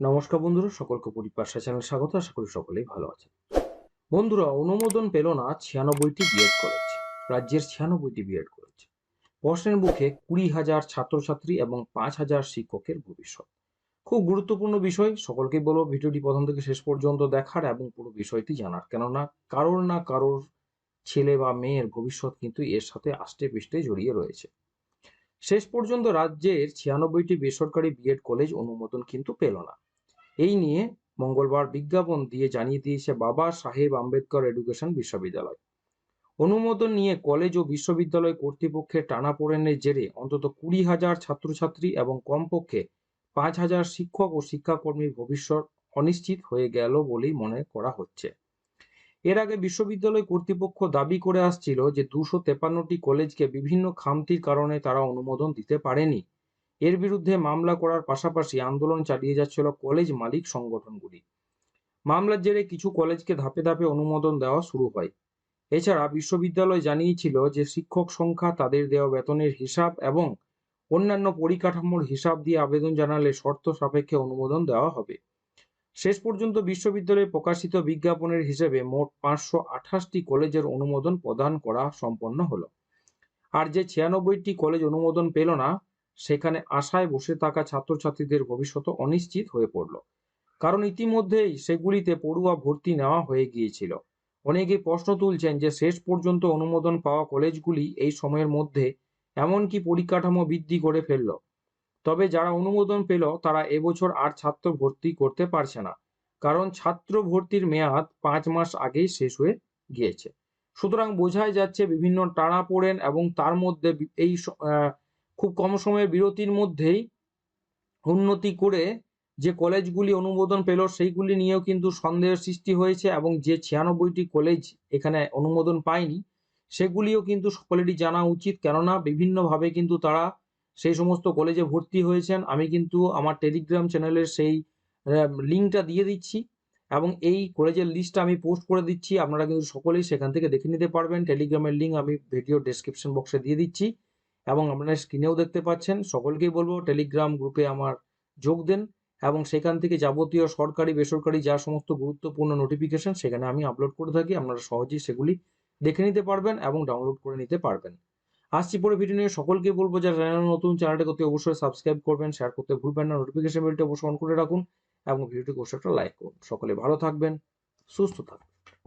নমস্কার বন্ধুরা, সকলকে পরিপাশা চ্যানেল স্বাগত, আশা করি সকলেই ভালো আছেন। বন্ধুরা, অনুমোদন পেল না ছিয়ানব্বইটি বিএড কলেজ রাজ্যের ছিয়ানব্বইটি বিএড কলেজ প্রশ্নের মুখে কুড়ি হাজার ছাত্রছাত্রী এবং পাঁচ হাজার শিক্ষকের ভবিষ্যৎ। খুব গুরুত্বপূর্ণ বিষয়, সকলকেই বলব ভিডিওটি প্রথম থেকে শেষ পর্যন্ত দেখার এবং পুরো বিষয়টি জানার। কেননা, কারোর না কারোর ছেলে বা মেয়ের ভবিষ্যৎ কিন্তু এর সাথে আষ্টে পৃষ্ঠে জড়িয়ে রয়েছে। শেষ পর্যন্ত রাজ্যের ছিয়ানব্বইটি বেসরকারি বিএড কলেজ অনুমোদন কিন্তু পেল না। এই নিয়ে মঙ্গলবার বিজ্ঞাপন দিয়ে জানিয়ে দিয়েছে বাবা সাহেব আম্বেদকর এডুকেশন বিশ্ববিদ্যালয়। অনুমোদন নিয়ে কলেজ ও বিশ্ববিদ্যালয় কর্তৃপক্ষের টানাপোড়েনের জেরে অন্তত কুড়ি হাজার ছাত্রছাত্রী এবং কমপক্ষে পাঁচ হাজার শিক্ষক ও শিক্ষাকর্মীর ভবিষ্যৎ অনিশ্চিত হয়ে গেল বলেই মনে করা হচ্ছে। এর আগে বিশ্ববিদ্যালয় কর্তৃপক্ষ দাবি করে আসছিল যে দুশো তেপান্নটি কলেজকে বিভিন্ন খামতির কারণে তারা অনুমোদন দিতে পারেনি। এর বিরুদ্ধে মামলা করার পাশাপাশি আন্দোলন চালিয়ে যাচ্ছিল কলেজ মালিক সংগঠনগুলি। মামলার জেরে কিছু কলেজকে ধাপে ধাপে অনুমোদন দেওয়া শুরু হয়। এছাড়া বিশ্ববিদ্যালয় জানিয়েছিল যে শিক্ষক সংখ্যা, তাদের দেওয়া বেতনের হিসাব এবং অন্যান্য পরিকাঠামোর হিসাব দিয়ে আবেদন জানালে শর্ত সাপেক্ষে অনুমোদন দেওয়া হবে। শেষ পর্যন্ত বিশ্ববিদ্যালয়ে প্রকাশিত বিজ্ঞাপনের হিসেবে মোট পাঁচশো আঠাশটি কলেজের অনুমোদন প্রদান করা সম্পন্ন হলো। আর যে ছিয়ানব্বইটি কলেজ অনুমোদন পেল না, সেখানে আশায় বসে থাকা ছাত্রছাত্রীদের ভবিষ্যৎ অনিশ্চিত হয়ে পড়ল। কারণ ইতিমধ্যেই সেগুলিতে পড়ুয়া ভর্তি নেওয়া হয়ে গিয়েছিল। অনেকে প্রশ্ন তুলছেন যে শেষ পর্যন্ত অনুমোদন পাওয়া কলেজগুলি এই সময়ের মধ্যে এমনকি পরিকাঠামো বৃদ্ধি করে ফেলল। তবে যারা অনুমোদন পেল, তারা এবছর আর ছাত্র ভর্তি করতে পারছে না। কারণ ছাত্র ভর্তির মেয়াদ পাঁচ মাস আগেই শেষ হয়ে গিয়েছে। সুতরাং বোঝাই যাচ্ছে বিভিন্ন টানা পড়েন এবং তার মধ্যে এই খুব কম সময়ের বিরতির মধ্যেই উন্নতি করে যে কলেজগুলি অনুমোদন পেল, সেইগুলি নিয়েও কিন্তু সন্দেহের সৃষ্টি হয়েছে এবং যে ছিয়ানব্বইটি কলেজ এখানে অনুমোদন পায়নি, সেগুলিও কিন্তু সকলেরই জানা উচিত। কেননা, বিভিন্নভাবে কিন্তু তারা সেই সমস্ত কলেজে ভর্তি হয়েছেন। আমি কিন্তু আমার টেলিগ্রাম চ্যানেলের সেই লিঙ্কটা দিয়ে দিচ্ছি এবং এই কলেজের লিস্টটা আমি পোস্ট করে দিচ্ছি। আপনারা কিন্তু সকলেই সেখান থেকে দেখে নিতে পারবেন। টেলিগ্রামের লিঙ্ক আমি ভিডিও ডেসক্রিপশন বক্সে দিয়ে দিচ্ছি এবং আপনারা স্ক্রিনেও দেখতে পাচ্ছেন। সকলকেই বলব টেলিগ্রাম গ্রুপে আমার যোগ দেন এবং সেখান থেকে যাবতীয় সরকারি, বেসরকারি যা সমস্ত গুরুত্বপূর্ণ নোটিফিকেশন সেখানে আমি আপলোড করে থাকি। আপনারা সহজেই সেগুলি দেখে নিতে পারবেন এবং ডাউনলোড করে নিতে পারবেন। আসছি পরে ভিডিও নিয়ে। সকলকে বলব, যারা চ্যানেল নতুন চ্যানেলটি করতে অবশ্যই সাবস্ক্রাইব করবেন শেয়ার করতে ভুলবেন না। নোটিফিকেশন বেলটি অবশ্যই অন করে রাখুন এবং ভিডিওটিকে অবশ্যই একটা লাইক করুন। সকলে ভালো থাকবেন, সুস্থ থাকবেন।